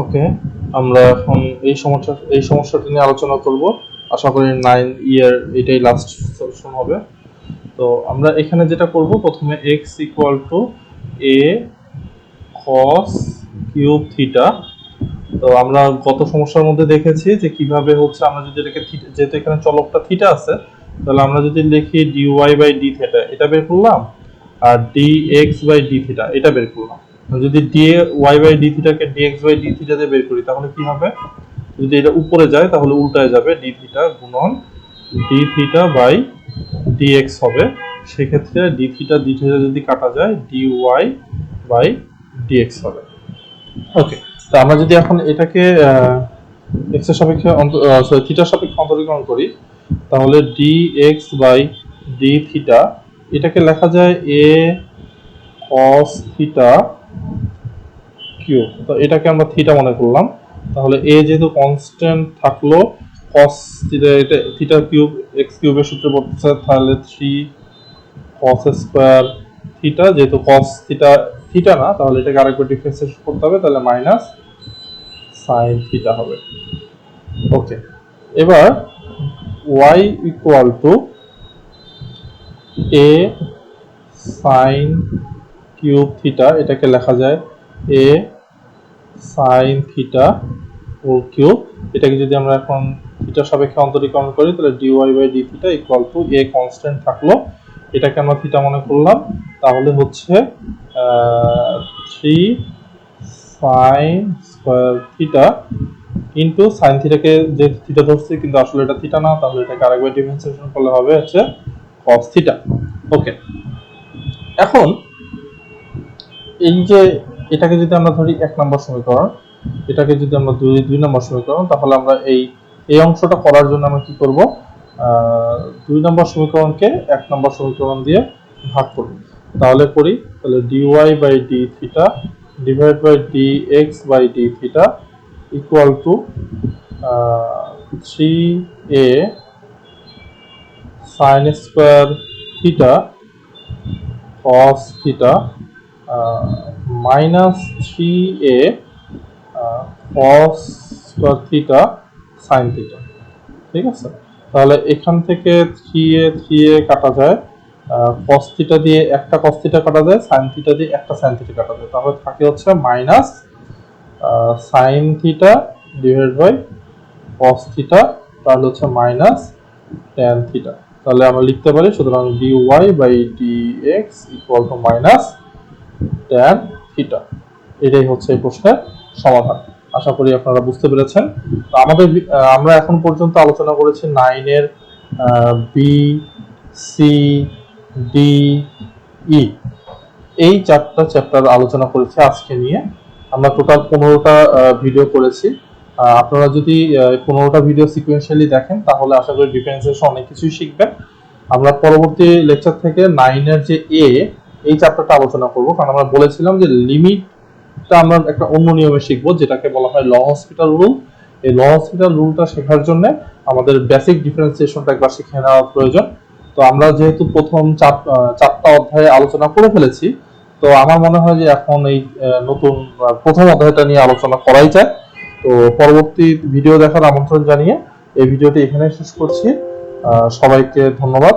ওকে আমরা এখন এই সমস্যা এই সমস্যাটি নিয়ে আলোচনা করব। আশা করি নাইন ইয়ার এটাই লাস্ট সলিউশন হবে। তো আমরা এখানে যেটা করব, প্রথমে x equal to a cos cube theta তো আমরা গত সমস্যার মধ্যে দেখেছি যে কীভাবে হচ্ছে আমরা যদি এটাকে যেহেতু এখানে চলকটা থিটা আছে, তাহলে আমরা যদি লিখি d y by d theta এটা বের করলাম। আর d x by d theta এটা বের করলাম। যদি d y by d থিটাকে d x by d theta দিয়ে বের করি, তাহলে কি হবে? যদি এটা উপরে যায়, তাহলে উল্টায় যাবে ডি থিটা গুণন d theta by d x হবে। সেক্ষেত্রে ডি থিটা ডি থিটা যদি কাটা যায় d y by d x হবে। ওকে তো আমরা যদি এখন এটাকে এক্সের সাপেক্ষে সরি থিটার সাপেক্ষে অন্তরীকরণ করি, তাহলে d x by d theta এটাকে লেখা যায় এ কস থিটা কিউব তো এটাকে আমরা থিটা মনে করলাম। তাহলে এ যেহেতু কনস্ট্যান্ট থাকল কস থিটা এটা থিটা কিউব এক্স কিউবের সূত্রে পড়তেছে, তাহলে থ্রি কস স্কোয়ার থিটা যেহেতু কস থিটা থিটা না, তাহলে এটাকে আরেকবার ডিফারেন্সিয়েট করতে হবে, তাহলে মাইনাস সাইন থিটা হবে। ওকে এবার y equal to a sine cube theta এটাকে লেখা যায় a sine theta whole cube এটাকে যদি আমরা এখন থিটার সাপেক্ষে অন্তরীকরণ করি, তাহলে d y by d theta equal to a constant থাকল। এটাকে আমরা থিটা মনে করলাম। তাহলে হচ্ছে three sine square theta into sine থিটাকে যে থিটা ধরছি, কিন্তু আসলে এটা থিটা না, তাহলে এটাকে আরেকবার ডিফারেন্সিয়েশন করলে হবে হচ্ছে cos থিটা ওকে এখন, এই যে এটাকে যদি আমরা ধরি এক নম্বর সমীকরণ, এটাকে যদি আমরা দুই দুই নম্বর সমীকরণ, তাহলে আমরা এই এই অংশটা করার জন্য আমরা কি করব? দুই নম্বর সমীকরণকে এক নম্বর সমীকরণ দিয়ে ভাগ করব তাহলে করি, তাহলে dy by d theta divide by d x by d theta equal to three a sine square theta cos theta minus three a cos square theta sine theta ঠিক আছে? তাহলে এখান থেকে থ্রি এ থ্রি এ কাটা যায় cos theta দিয়ে একটা cos theta কাটা যায় সাইন থিটা দিয়ে একটা সাইন থিটা কাটা যায়। তাহলে থাকে হচ্ছে minus sine theta divide by cos theta তাহলে হচ্ছে মাইনাস tan থিটা তাহলে আমরা লিখতে পারি, সুতরাং dy by dx equal to minus tan theta এটাই হচ্ছে এই প্রশ্নের সমাধান। আশা করি আপনারা বুঝতে পেরেছেন। আমাদের আমরা এখন পর্যন্ত আলোচনা করেছি নাইনের বি সি ডি ই এই চারটা চ্যাপ্টার আলোচনা করেছি আজকে নিয়ে। আমরা টোটাল পনেরোটা ভিডিও করেছি। আপনারা যদি পনেরোটা ভিডিও সিকুয়েন্সিয়ালি দেখেন, তাহলে আশা করি ডিফারেন্সিয়েশন অনেক কিছুই শিখবেন। আমরা পরবর্তী লেকচার থেকে নাইনের যে এ এই চ্যাপ্টারটা আলোচনা করব। কারণ আমরা বলেছিলাম যে লিমিটটা আমরা একটা অন্য নিয়মে শিখব, যেটাকে বলা হয় ল হসপিটাল রুল এই ল হসপিটাল রুলটা শেখার জন্য আমাদের বেসিক ডিফারেন্সিয়েশনটা একবার শিখে নেওয়া প্রয়োজন। তো আমরা যেহেতু প্রথম চার- চারটা অধ্যায়ে আলোচনা করে ফেলেছি, তো আমার মনে হয় যে এখন এই নতুন প্রথম অধ্যায়টা নিয়ে আলোচনা করাই যায়। তো পরবর্তী ভিডিও দেখার আমন্ত্রণ জানিয়ে এই ভিডিওটি এখানে শেষ করছি। সবাইকে ধন্যবাদ।